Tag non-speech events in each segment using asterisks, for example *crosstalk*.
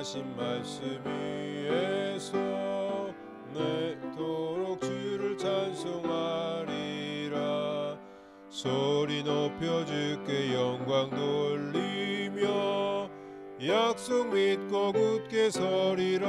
영원하신 말씀 위에서 내도록 주를 찬송하리라. 소리 높여 주께 영광 돌리며 약속 믿고 굳게 서리라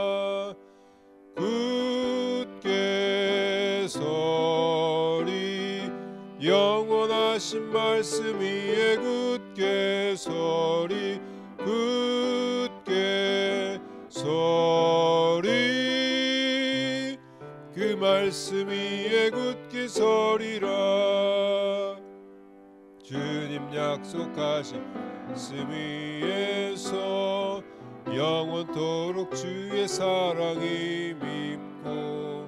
하신 말씀 위에 굳게 서리 굳게 서리. 그 말씀 위에 굳게 서리라. 주님 약속하신 말씀 위에서 영원토록 주의 사랑이 믿고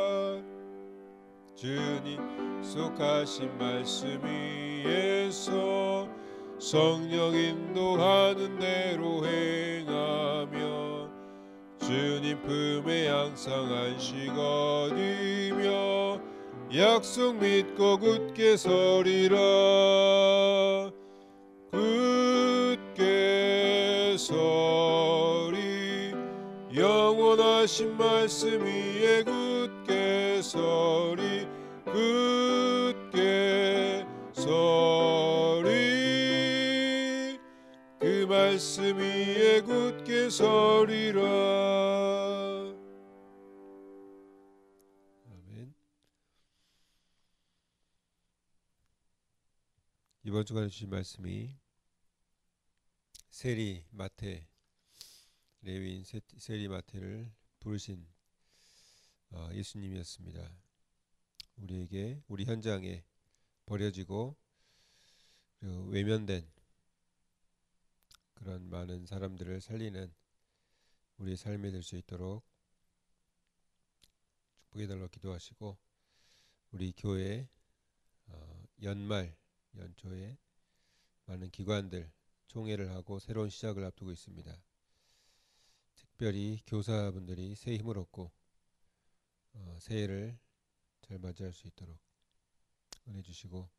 주님 속하신 말씀 위에서 성령 인도하는 대로 행하며 주님 품에 항상 안식 얻으며 약속 믿고 굳게 서리라. 굳게 서리. 영원하신 말씀 위에 굳게 서리 굳게 서리 그 말씀 위에 굳게 서리라 아멘 이번 주간에 주신 말씀이 세리 마태 레위인 세- 세리 마태를 부르신 어, 예수님이었습니다. 우리에게 우리 현장에 버려지고 외면된 그런 많은 사람들을 살리는 우리의 삶이 될 수 있도록 축복해 달라고 기도하시고 우리 교회 어, 연말 연초에 많은 기관들 총회를 하고 새로운 시작을 앞두고 있습니다. 특별히 교사분들이 새 힘을 얻고 어, 새해를 잘 맞이할 수 있도록 은혜 주시고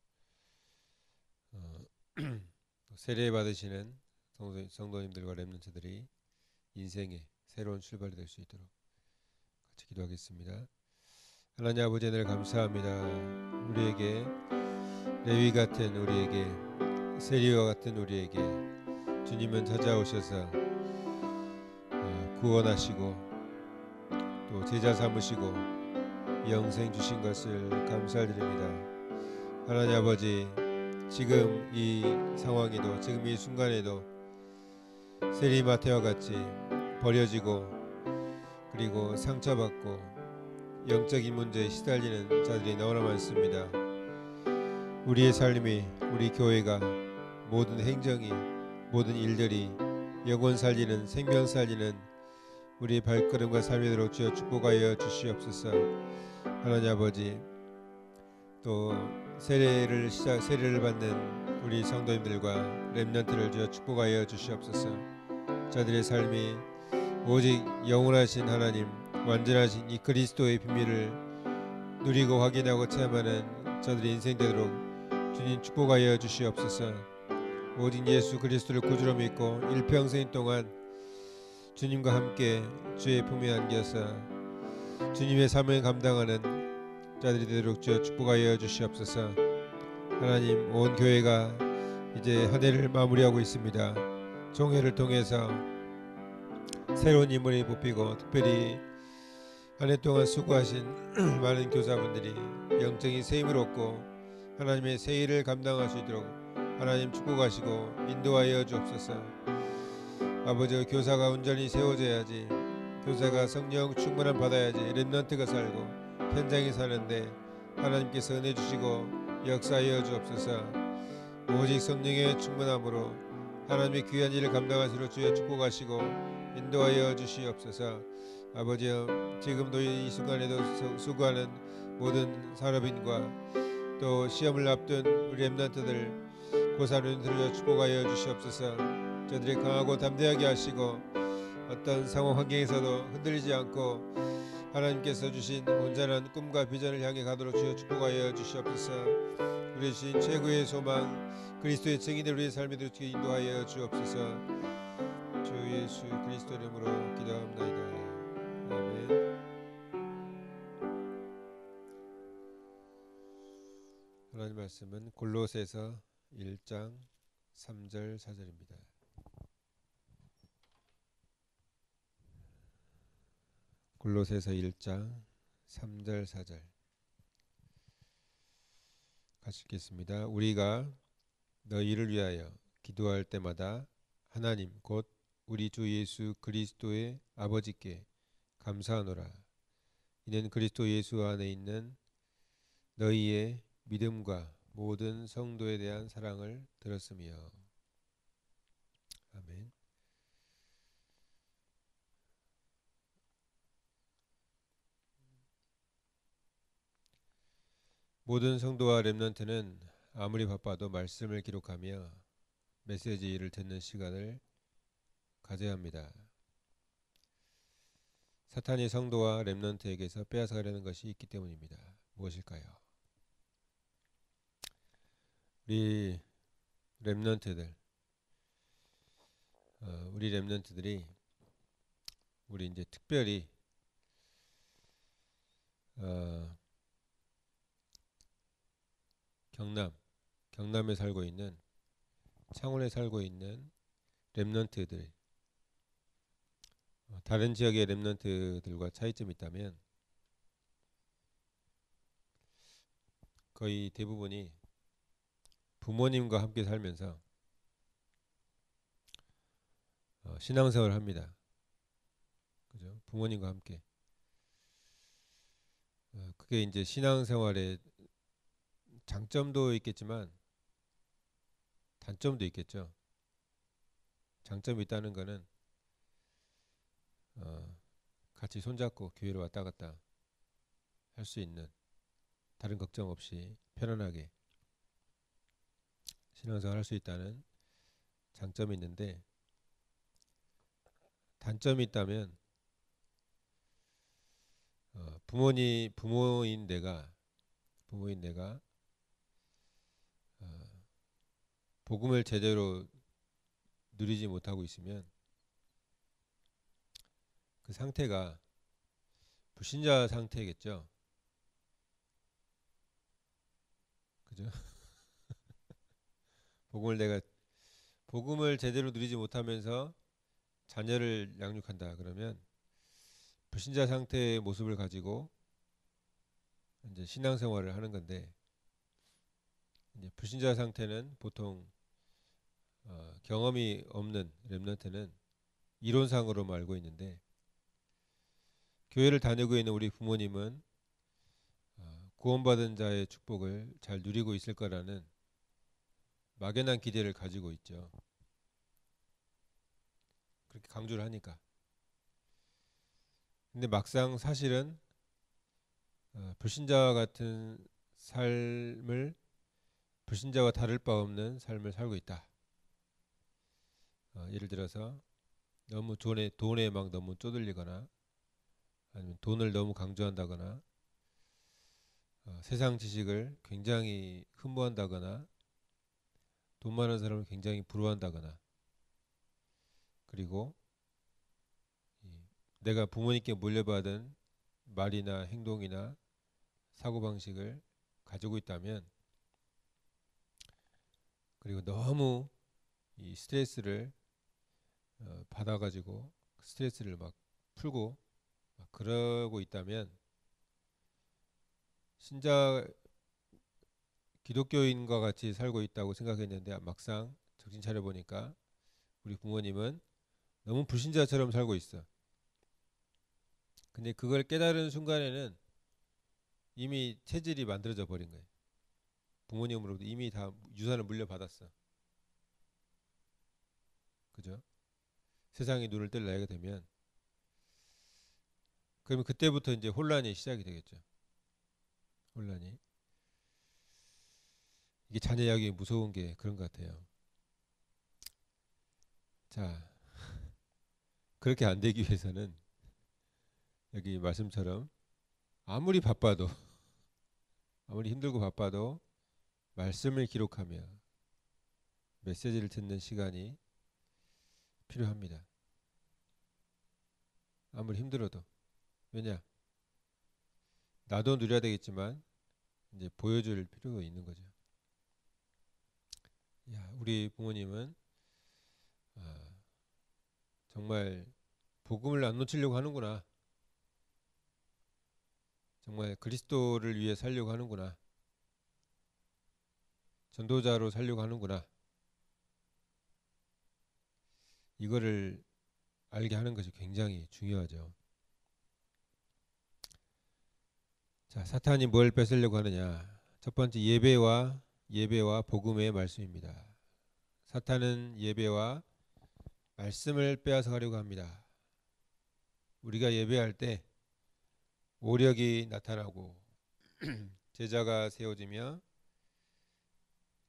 어, *clears throat* 세례 받으시는 성도, 성도님들과 렘넌트들이 인생의 새로운 출발이 될 수 있도록 같이 기도하겠습니다. 하나님 아버지 늘 감사합니다. 우리에게 레위 같은 우리에게 세리와 같은 우리에게 주님은 찾아오셔서 어, 구원하시고 또 제자 삼으시고 영생 주신 것을 감사드립니다. 하나님 아버지 지금 이 상황에도 지금 이 순간에도 세리마태와 같이 버려지고 그리고 상처받고 영적인 문제에 시달리는 자들이 너무나 많습니다. 우리의 삶이 우리 교회가 모든 행정이 모든 일들이 영혼 살리는 생명 살리는 우리 발걸음과 삶이 되도록 주여 축복하여 주시옵소서. 하나님 아버지 또 세례를 시작 세례를 받는 우리 성도님들과 렘넌트를 주여 축복하여 주시옵소서. 저들의 삶이 오직 영원하신 하나님 완전하신 이 그리스도의 비밀을 누리고 확인하고 체험하는 저들의 인생 되도록 주님 축복하여 주시옵소서. 오직 예수 그리스도를 구주로 믿고 일평생 동안 주님과 함께 주의 품에 안겨서 주님의 삶을 감당하는 자들이 되도록 주여 축복하여 주시옵소서. 하나님 온 교회가 이제 한 해를 마무리하고 있습니다. 종회를 통해서 새로운 인물이 뽑히고 특별히 한 해 동안 수고하신 *clears throat* 많은 교사분들이 영적인 세임을 얻고 하나님의 새 일을 감당할 수 있도록 하나님 축복하시고 인도하여 주옵소서. 아버지 교사가 온전히 세워져야지 교사가 성령 충만함 받아야지 렘넌트가 살고 현장에 사는데 하나님께서 은혜 주시고 역사하여 주옵소서. 오직 성령의 충만함으로 하나님의 귀한 일을 감당하시러 주여 축복하시고 인도하여 주시옵소서. 아버지여 지금도 이 순간에도 수- 수고하는 모든 산업인과 또 시험을 앞둔 우리 렘넌트들 고사님들을 축복하여 주시옵소서. 저들이 강하고 담대하게 하시고 어떤 상황 환경에서도 흔들리지 않고 하나님께서 주신 온전한 꿈과 비전을 향해 가도록 주여 축복하여 주시옵소서. 우리 주신 최고의 소망 그리스도의 증인들 우리의 삶에 들어 인도하여 주옵소서. 주 예수 그리스도 이름으로 기도합나이다. 아멘. 하나님 말씀은 골로새서 1장 3절 4절입니다. 골로새서 1장 3절 4절 같이 읽겠습니다. 우리가 너희를 위하여 기도할 때마다 하나님 곧 우리 주 예수 그리스도의 아버지께 감사하노라. 이는 그리스도 예수 안에 있는 너희의 믿음과 모든 성도에 대한 사랑을 들었으며 아멘. 모든 성도와 렘넌트는 아무리 바빠도 말씀을 기록하며 메시지를 듣는 시간을 가져야 합니다. 사탄이 성도와 렘넌트에게서 빼앗아가려는 것이 있기 때문입니다. 무엇일까요? 우리 렘넌트들, 어, 우리 렘넌트들이 우리 이제 특별히 어, 경남, 경남에 살고 있는 창원에 살고 있는 렘넌트들 어, 다른 지역의 렘넌트들과 차이점이 있다면 거의 대부분이 부모님과 함께 살면서 어, 신앙생활을 합니다. 그죠? 부모님과 함께. 어, 그게 이제 신앙생활의 장점도 있겠지만 단점도 있겠죠. 장점이 있다는 거는 어, 같이 손잡고 교회를 왔다 갔다 할 수 있는 다른 걱정 없이 편안하게 신앙생활 할 수 있다는 장점이 있는데 단점이 있다면 어, 부모님 부모인 내가 부모인 내가 어, 복음을 제대로 누리지 못하고 있으면 그 상태가 불신자 상태겠죠. 그죠? *laughs* 복음을 내가 복음을 제대로 누리지 못하면서 자녀를 양육한다 그러면 불신자 상태의 모습을 가지고 이제 신앙생활을 하는 건데 불신자 상태는 보통 어, 경험이 없는 렘넌트는 이론상으로만 알고 있는데 교회를 다니고 있는 우리 부모님은 어, 구원받은 자의 축복을 잘 누리고 있을 거라는 막연한 기대를 가지고 있죠. 그렇게 강조를 하니까. 근데 막상 사실은 어, 불신자와 같은 삶을 불신자와 다를 바 없는 삶을 살고 있다. 어, 예를 들어서 너무 돈에 돈에 막 너무 쪼들리거나 아니면 돈을 너무 강조한다거나 어, 세상 지식을 굉장히 흠모한다거나 돈 많은 사람을 굉장히 부러워한다거나 그리고 내가 부모님께 물려받은 말이나 행동이나 사고 방식을 가지고 있다면 그리고 너무 이 스트레스를 어, 받아가지고 스트레스를 막 풀고 막 그러고 있다면 신자 기독교인과 같이 살고 있다고 생각했는데 막상 정신 차려 보니까 우리 부모님은 너무 불신자처럼 살고 있어. 근데 그걸 깨달은 순간에는 이미 체질이 만들어져 버린 거예요. 부모님으로부터 이미 다 유산을 물려받았어. 그죠? 세상에 눈을 뜰 나이가 되면 그러면 그때부터 이제 혼란이 시작이 되겠죠. 혼란이. 이게 자녀 이야기 무서운 게 그런 것 같아요. 자, *laughs* 그렇게 안 되기 위해서는 여기 말씀처럼 아무리 바빠도 아무리 힘들고 바빠도 말씀을 기록하며 메시지를 듣는 시간이 필요합니다. 아무리 힘들어도 왜냐 나도 누려야 되겠지만 이제 보여줄 필요가 있는 거죠. 야, 우리 부모님은 아, 정말 복음을 안 놓치려고 하는구나. 정말 그리스도를 위해 살려고 하는구나. 전도자로 살려고 하는구나. 이거를 알게 하는 것이 굉장히 중요하죠. 자, 사탄이 뭘 뺏으려고 하느냐? 첫 번째 예배와 예배와 복음의 말씀입니다. 사탄은 예배와 말씀을 빼앗아 가려고 합니다. 우리가 예배할 때 오력이 나타나고 *clears throat* 제자가 세워지며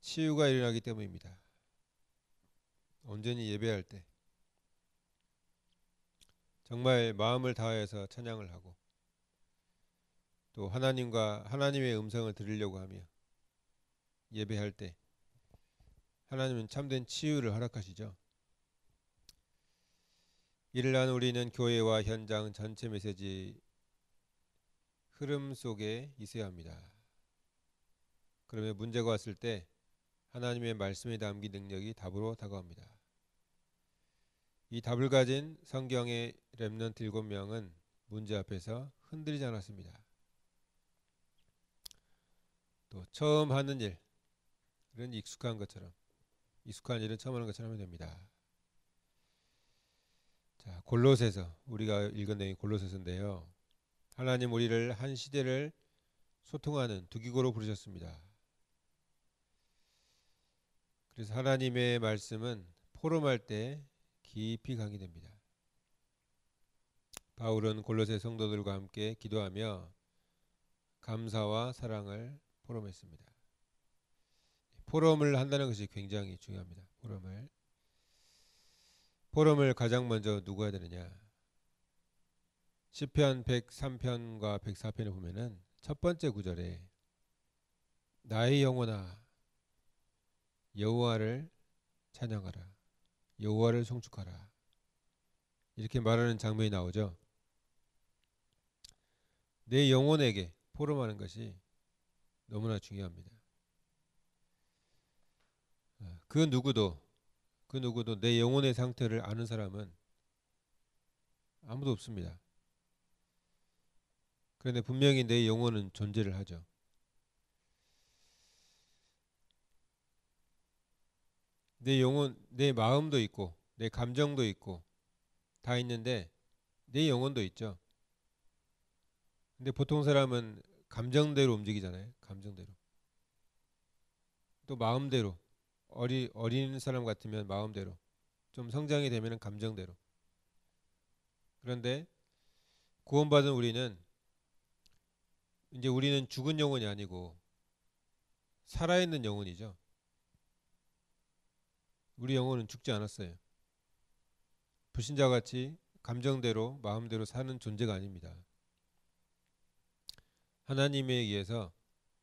치유가 일어나기 때문입니다. 온전히 예배할 때 정말 마음을 다해서 찬양을 하고 또 하나님과 하나님의 음성을 들으려고 하며 예배할 때 하나님은 참된 치유를 허락하시죠. 이를 난 우리는 교회와 현장 전체 메시지 흐름 속에 있어야 합니다. 그러면 문제가 왔을 때 하나님의 말씀에 담긴 능력이 답으로 다가옵니다. 이 답을 가진 성경의 렘넌트 일곱 명은 문제 앞에서 흔들리지 않았습니다. 또 처음 하는 일은 익숙한 것처럼 익숙한 일은 처음 하는 것처럼 하면 됩니다. 자 골로새서 우리가 읽은 내용이 골로새서인데요. 하나님 우리를 한 시대를 소통하는 두기고로 부르셨습니다. 그래서 하나님의 말씀은 포럼할 때 깊이 강의됩니다. 바울은 골로새 성도들과 함께 기도하며 감사와 사랑을 포럼했습니다. 포럼을 한다는 것이 굉장히 중요합니다. 포럼을 포럼을 가장 먼저 누가 해야 되느냐? 시편 103편과 104편을 보면은 첫 번째 구절에 나의 영혼아 여호와를 찬양하라 여호와를 송축하라 이렇게 말하는 장면이 나오죠. 내 영혼에게 포럼하는 것이 너무나 중요합니다. 그 누구도 그 누구도 내 영혼의 상태를 아는 사람은 아무도 없습니다. 그런데 분명히 내 영혼은 존재를 하죠. 내 영혼, 내 마음도 있고, 내 감정도 있고, 다 있는데, 내 영혼도 있죠. 근데 보통 사람은 감정대로 움직이잖아요. 감정대로. 또 마음대로. 어리, 어린 사람 같으면 마음대로. 좀 성장이 되면 감정대로. 그런데 구원받은 우리는 이제 우리는 죽은 영혼이 아니고 살아있는 영혼이죠. 우리 영혼은 죽지 않았어요. 불신자 같이 감정대로 마음대로 사는 존재가 아닙니다. 하나님에 의해서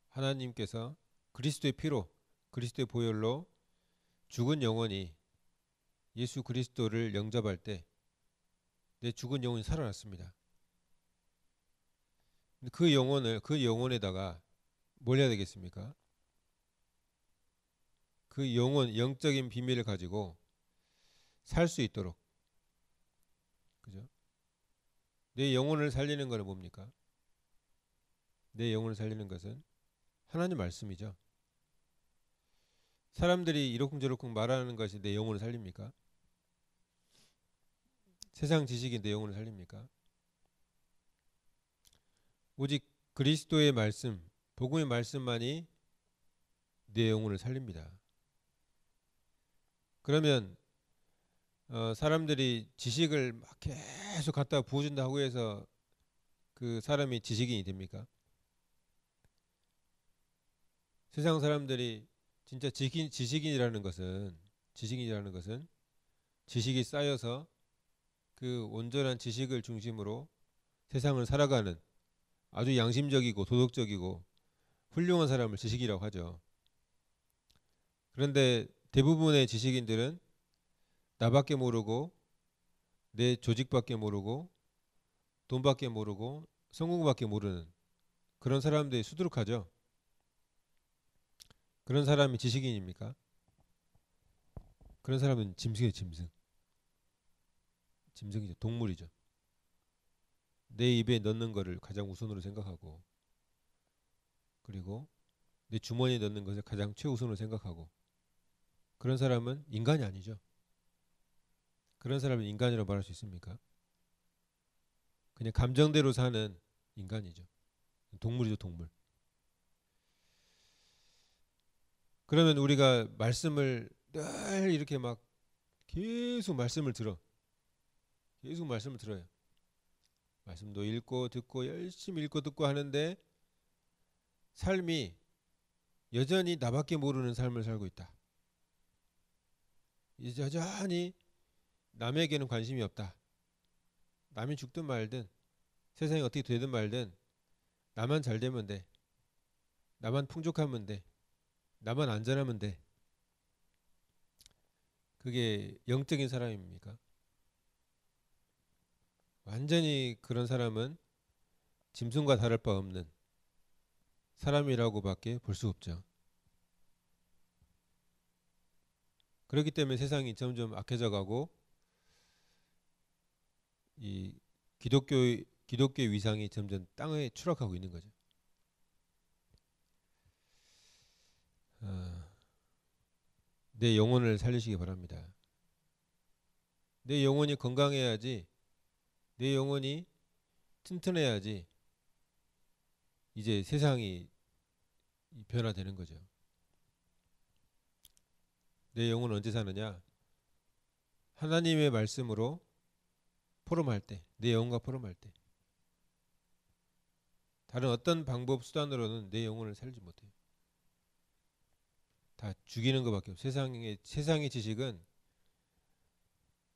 하나님께서 그리스도의 피로 그리스도의 보혈로 죽은 영혼이 예수 그리스도를 영접할 때 내 죽은 영혼이 살아났습니다. 그 영혼을 그 영혼에다가 뭘 해야 되겠습니까? 그 영혼 영적인 비밀을 가지고 살 수 있도록 그죠? 내 영혼을 살리는 것은 뭡니까? 내 영혼을 살리는 것은 하나님 말씀이죠. 사람들이 이러쿵저러쿵 말하는 것이 내 영혼을 살립니까? 세상 지식이 내 영혼을 살립니까? 오직 그리스도의 말씀, 복음의 말씀만이 내 영혼을 살립니다. 그러면 어, 사람들이 지식을 막 계속 갖다 부어준다고 해서 그 사람이 지식인이 됩니까? 세상 사람들이 진짜 지식인, 지식인이라는 것은 지식인이라는 것은 지식이 쌓여서 그 온전한 지식을 중심으로 세상을 살아가는 아주 양심적이고 도덕적이고 훌륭한 사람을 지식이라고 하죠. 그런데 대부분의 지식인들은 나밖에 모르고 내 조직밖에 모르고 돈밖에 모르고 성공밖에 모르는 그런 사람들이 수두룩하죠. 그런 사람이 지식인입니까? 그런 사람은 짐승이에요, 짐승. 짐승이죠, 동물이죠. 내 입에 넣는 것을 가장 우선으로 생각하고 그리고 내 주머니에 넣는 것을 가장 최우선으로 생각하고 그런 사람은 인간이 아니죠. 그런 사람은 인간이라고 말할 수 있습니까? 그냥 감정대로 사는 인간이죠. 동물이죠, 동물. 그러면 우리가 말씀을 늘 이렇게 막 계속 말씀을 들어. 계속 말씀을 들어요. 말씀도 읽고 듣고 열심히 읽고 듣고 하는데 삶이 여전히 나밖에 모르는 삶을 살고 있다. 이제 여전히 남에게는 관심이 없다. 남이 죽든 말든 세상이 어떻게 되든 말든 나만 잘 되면 돼. 나만 풍족하면 돼. 나만 안전하면 돼. 그게 영적인 사람입니까? 완전히 그런 사람은 짐승과 다를 바 없는 사람이라고밖에 볼 수 없죠. 그렇기 때문에 세상이 점점 악해져 가고 이 기독교 기독교 위상이 점점 땅에 추락하고 있는 거죠. 어, 내 영혼을 살리시기 바랍니다. 내 영혼이 건강해야지, 내 영혼이 튼튼해야지 이제 세상이 변화되는 거죠. 내 영혼은 언제 사느냐? 하나님의 말씀으로 포럼할 때, 내 영혼과 포럼할 때. 다른 어떤 방법 수단으로는 내 영혼을 살지 못해요. 다 죽이는 것밖에 없어요. 세상의 세상의 지식은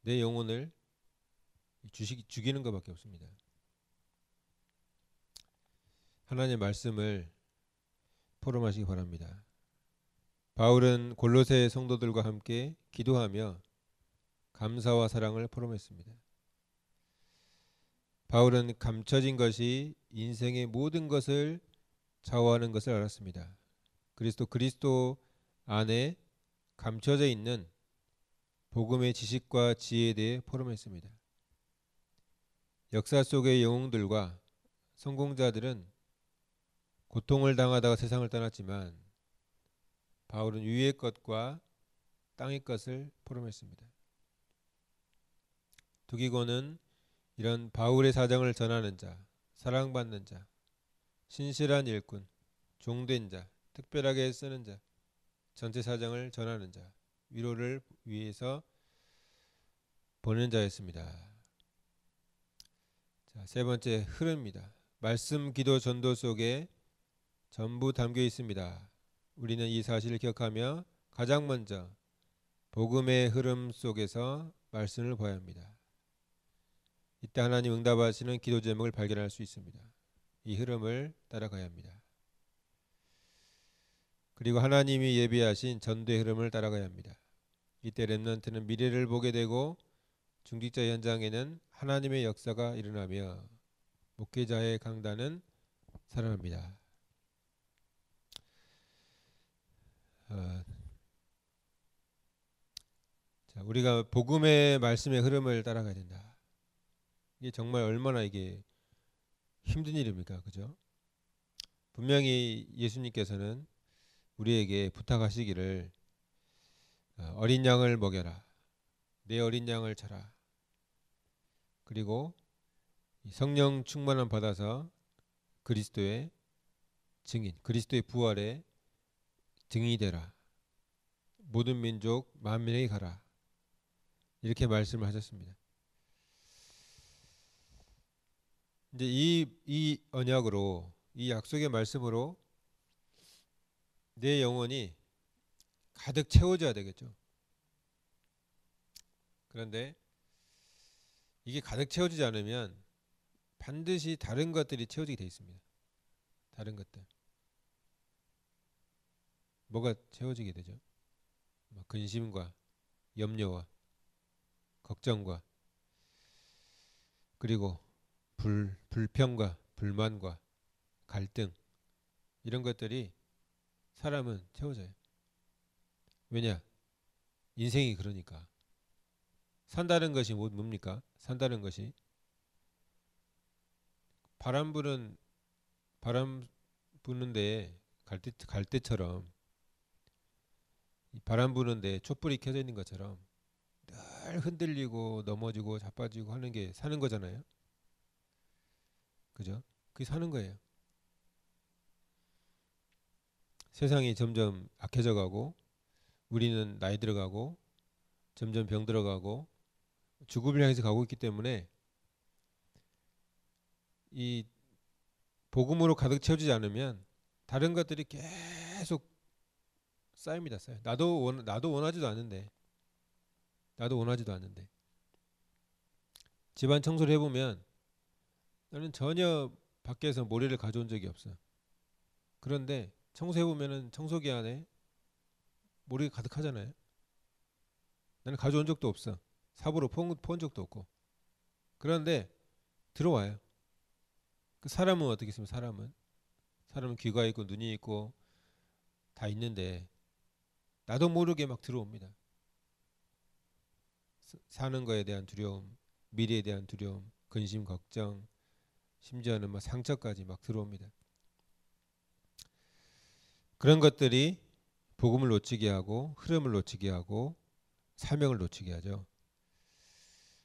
내 영혼을 주식, 죽이는 것밖에 없습니다. 하나님의 말씀을 포럼하시기 바랍니다. 바울은 골로새 성도들과 함께 기도하며 감사와 사랑을 포럼했습니다. 바울은 감춰진 것이 인생의 모든 것을 좌우하는 것을 알았습니다. 그리스도 그리스도 안에 감춰져 있는 복음의 지식과 지혜에 대해 포럼했습니다. 역사 속의 영웅들과 성공자들은 고통을 당하다가 세상을 떠났지만 바울은 위의 것과 땅의 것을 포럼했습니다. 두기고는 이런 바울의 사정을 전하는 자, 사랑받는 자, 신실한 일꾼, 종된 자, 특별하게 쓰는 자, 전체 사정을 전하는 자, 위로를 위해서 보낸 자였습니다. 자, 세 번째 흐름입니다. 말씀 기도 전도 속에 전부 담겨 있습니다. 우리는 이 사실을 기억하며 가장 먼저 복음의 흐름 속에서 말씀을 봐야 합니다. 이때 하나님 응답하시는 기도 제목을 발견할 수 있습니다. 이 흐름을 따라가야 합니다. 그리고 하나님이 예비하신 전도의 흐름을 따라가야 합니다. 이때 렘넌트는 미래를 보게 되고 중직자 현장에는 하나님의 역사가 일어나며 목회자의 강단은 살아납니다. 어, 자, 우리가 복음의 말씀의 흐름을 따라가야 된다. 이게 정말 얼마나 이게 힘든 일입니까? 그죠? 분명히 예수님께서는 우리에게 부탁하시기를 어, 어린 양을 먹여라. 내 어린 양을 쳐라. 그리고 성령 충만함 받아서 그리스도의 증인, 그리스도의 부활의 증인이 되라. 모든 민족 만민에게 가라. 이렇게 말씀을 하셨습니다. 이제 이, 이 언약으로 이 약속의 말씀으로 내 영혼이 가득 채워져야 되겠죠. 그런데 이게 가득 채워지지 않으면 반드시 다른 것들이 채워지게 돼 있습니다. 다른 것들. 뭐가 채워지게 되죠? 뭐 근심과 염려와 걱정과 그리고 불, 불평과 불만과 갈등 이런 것들이 사람은 채워져요. 왜냐? 인생이 그러니까. 산다는 것이 뭐- 뭡니까? 산다는 것이 바람 부는 바람 부는데 갈대 갈대처럼 이 바람 부는데 촛불이 켜져 있는 것처럼 늘 흔들리고 넘어지고 자빠지고 하는 게 사는 거잖아요. 그죠? 그게 사는 거예요. 세상이 점점 악해져 가고 우리는 나이 들어가고 점점 병 들어가고 죽음을 향해서 가고 있기 때문에 이 복음으로 가득 채워지지 않으면 다른 것들이 계속 쌓입니다. 쌓여. 나도 원, 나도 원하지도 않는데 나도 원하지도 않는데 집안 청소를 해 보면 나는 전혀 밖에서 모래를 가져온 적이 없어. 그런데 청소해 보면은 청소기 안에 모래가 가득하잖아요. 나는 가져온 적도 없어. 삽으로 폰, 폰 적도 없고. 그런데 들어와요. 그 사람은 어떻게 있으면 사람은 사람은 귀가 있고 눈이 있고 다 있는데 나도 모르게 막 들어옵니다. 사- 사는 거에 대한 두려움, 미래에 대한 두려움, 근심, 걱정, 심지어는 막 상처까지 막 들어옵니다. 그런 것들이 복음을 놓치게 하고 흐름을 놓치게 하고 사명을 놓치게 하죠.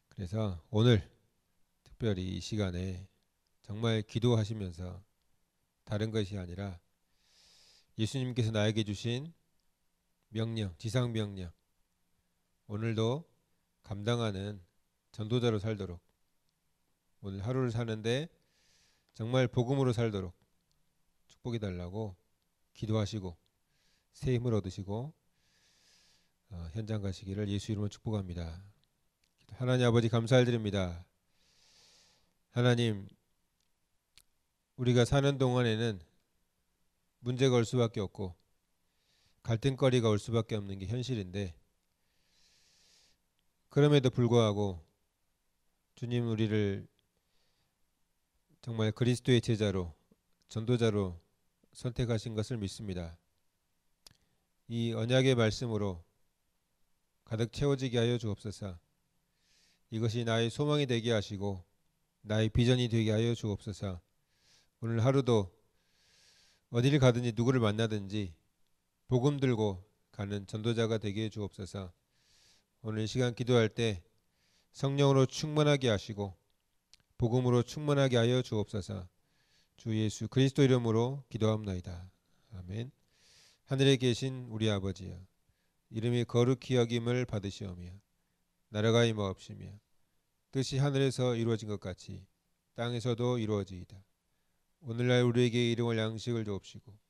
그래서 오늘 특별히 이 시간에 정말 기도하시면서 다른 것이 아니라 예수님께서 나에게 주신 명령, 지상 명령 오늘도 감당하는 전도자로 살도록 오늘 하루를 사는데 정말 복음으로 살도록 축복해 달라고 기도하시고 새 힘을 얻으시고 어, 현장 가시기를 예수 이름으로 축복합니다. 하나님 아버지 감사드립니다. 하나님 우리가 사는 동안에는 문제가 올 수밖에 없고 갈등거리가 올 수밖에 없는 게 현실인데 그럼에도 불구하고 주님 우리를 정말 그리스도의 제자로 전도자로 선택하신 것을 믿습니다. 이 언약의 말씀으로 가득 채워지게 하여 주옵소서. 이것이 나의 소망이 되게 하시고 나의 비전이 되게 하여 주옵소서. 오늘 하루도 어디를 가든지 누구를 만나든지 복음 들고 가는 전도자가 되게 해 주옵소서. 오늘 이 시간 기도할 때 성령으로 충만하게 하시고 복음으로 충만하게 하여 주옵소서. 주 예수 그리스도 이름으로 기도합나이다. 아멘. 하늘에 계신 우리 아버지여 이름이 거룩히 여김을 받으시오며 나라가 임하옵시며 뜻이 하늘에서 이루어진 것 같이 땅에서도 이루어지이다. 오늘날 우리에게 일용할 양식을 주옵시고